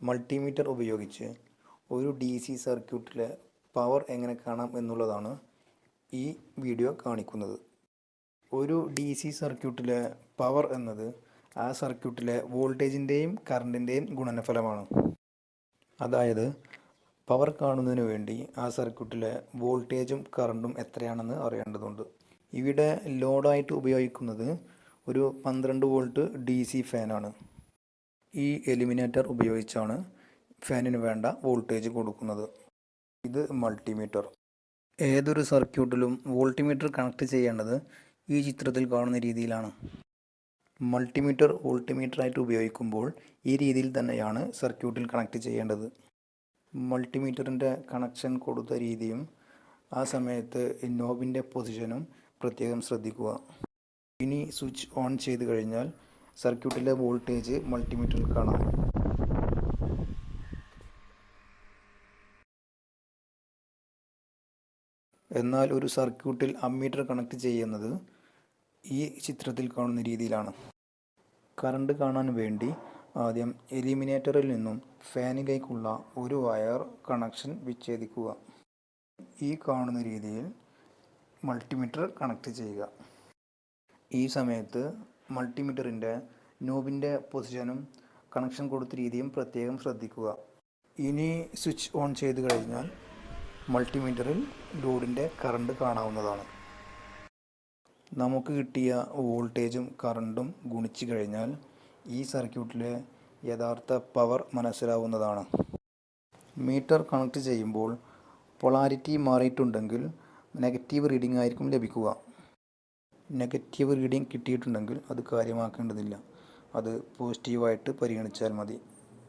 Multimeter ഉപയോഗിച്ച് ഒരു D C സർക്യൂട്ടിലെ പവർ എങ്ങനെ കാണാം എന്നുള്ളതാണ് ഈ വീഡിയോ കാണിക്കുന്നത്. ഒരു ഡി സി സർക്യൂട്ടിലെ പവർ എന്നത് ആ സർക്യൂട്ടിലെ വോൾട്ടേജിന്റെയും കറണ്ടിന്റെയും ഗുണനഫലമാണ്. അതായത് പവർ കാണുന്നതിന് വേണ്ടി ആ സർക്യൂട്ടിലെ വോൾട്ടേജും കറണ്ടും എത്രയാണെന്ന് അറിയേണ്ടതുണ്ട്. ഇവിടെ ലോഡായിട്ട് ഉപയോഗിക്കുന്നത് ഒരു പന്ത്രണ്ട് വോൾട്ട് ഡി സി ഫാനാണ് ഈ എലിമിനേറ്റർ ഉപയോഗിച്ചാണ് ഫാനിന് വേണ്ട വോൾട്ടേജ് കൊടുക്കുന്നത്. ഇത് മൾട്ടിമീറ്റർ ഏതൊരു സർക്യൂട്ടിലും വോൾട്ടിമീറ്റർ കണക്ട് ചെയ്യേണ്ടത് ഈ ചിത്രത്തിൽ കാണുന്ന രീതിയിലാണ്. മൾട്ടിമീറ്റർ വോൾട്ടിമീറ്റർ വോൾട്ടിമീറ്ററായിട്ട് ഉപയോഗിക്കുമ്പോൾ ഈ രീതിയിൽ തന്നെയാണ് സർക്യൂട്ടിൽ കണക്ട് ചെയ്യേണ്ടത്. മൾട്ടിമീറ്ററിന്റെ കണക്ഷൻ കൊടുത്ത രീതിയും ആ സമയത്ത് നോബിന്റെ പൊസിഷനും പ്രത്യേകം ശ്രദ്ധിക്കുക. ഇനി സ്വിച്ച് ഓൺ ചെയ്ത് കഴിഞ്ഞാൽ സർക്യൂട്ടിലെ വോൾട്ടേജ് മൾട്ടിമീറ്ററിൽ കാണാം. എന്നാൽ ഒരു സർക്യൂട്ടിൽ അമ്മീറ്റർ കണക്ട് ചെയ്യുന്നത് ഈ ചിത്രത്തിൽ കാണുന്ന രീതിയിലാണ്. കറണ്ട് കാണാൻ വേണ്ടി ആദ്യം എലിമിനേറ്ററിൽ നിന്നും ഫാനിലേക്കുള്ള ഒരു വയർ കണക്ഷൻ വിച്ഛേദിക്കുക. ഈ കാണുന്ന രീതിയിൽ മൾട്ടിമീറ്റർ കണക്ട് ചെയ്യുക. ഈ സമയത്ത് മൾട്ടിമീറ്ററിന്റെ നോബിന്റെ പൊസിഷനും കണക്ഷൻ കൊടുത്ത രീതിയും പ്രത്യേകം ശ്രദ്ധിക്കുക. ഇനി സ്വിച്ച് ഓൺ ചെയ്ത് കഴിഞ്ഞാൽ മൾട്ടിമീറ്ററിൽ ലോഡിന്റെ കറണ്ട് കാണാവുന്നതാണ്. നമുക്ക് കിട്ടിയ വോൾട്ടേജും കറണ്ടും ഗുണിച്ചു കഴിഞ്ഞാൽ ഈ സർക്യൂട്ടിലെ യഥാർത്ഥ പവർ മനസ്സിലാവുന്നതാണ്. മീറ്റർ കണക്ട് ചെയ്യുമ്പോൾ പൊളാരിറ്റി മാറിയിട്ടുണ്ടെങ്കിൽ നെഗറ്റീവ് റീഡിംഗ് ആയിരിക്കും ലഭിക്കുക. നെഗറ്റീവ് റീഡിംഗ് കിട്ടിയിട്ടുണ്ടെങ്കിൽ അത് കാര്യമാക്കേണ്ടതില്ല. അത് പോസിറ്റീവായിട്ട് പരിഗണിച്ചാൽ മതി.